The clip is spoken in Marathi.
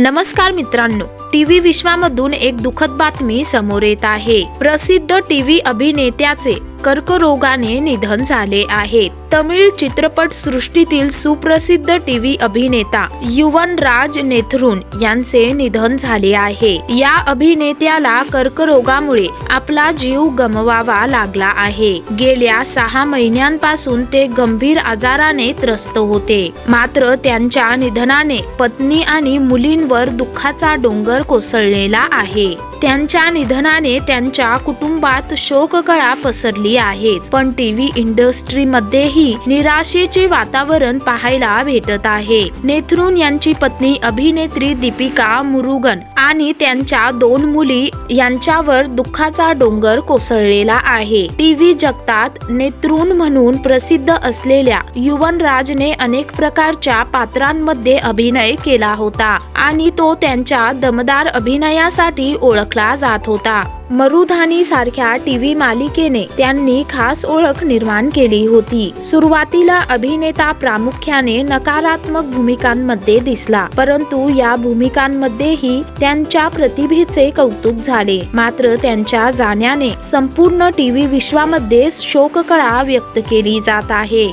नमस्कार मित्रांनो टीव्ही विश्वामधून एक दुखद बातमी समोर येत आहे. प्रसिद्ध टीव्ही अभिनेत्याचे कर्करोगाने निधन झाले आहे. तमिळ चित्रपट सृष्टीतील सुप्रसिद्ध टीव्ही अभिनेता युवन राज नेथरून यांचे निधन झाले आहे. या अभिनेत्याला कर्करोगामुळे आपला जीव गमवावा लागला आहे. गेल्या सहा महिन्यांपासून ते गंभीर आजाराने त्रस्त होते. मात्र त्यांच्या निधनाने पत्नी आणि मुलींवर दुःखाचा डोंगर कोसळलेला आहे. त्यांच्या निधनाने त्यांच्या कुटुंबात शोककळा पसरली आहे पण टीव्ही इंडस्ट्रीमध्येही निराशेचे वातावरण पाहायला भेटत आहे. नेथरून यांची पत्नी अभिनेत्री दीपिका मुरुगन आणि त्यांच्या दोन मुली यांच्यावर दुःखाचा डोंगर कोसळलेला आहे. टीव्ही जगतात नेत्रून म्हणून प्रसिद्ध असलेल्या युवन राजने अनेक प्रकारच्या पात्रांमध्ये अभिनय केला होता आणि तो त्यांच्या दमदार अभिनयासाठी ओळखला जात होता. मरुधानी सारख्या टीव्ही मालिकेने त्यांनी खास ओळख निर्माण केली होती. सुरुवातीला अभिनेता प्रामुख्याने नकारात्मक भूमिकांमध्ये दिसला परंतु या भूमिकांमध्येही त्यांच्या प्रतिभेचे कौतुक झाले. मात्र त्यांच्या जाण्याने संपूर्ण टीव्ही विश्वामध्ये शोककळा व्यक्त केली जात आहे.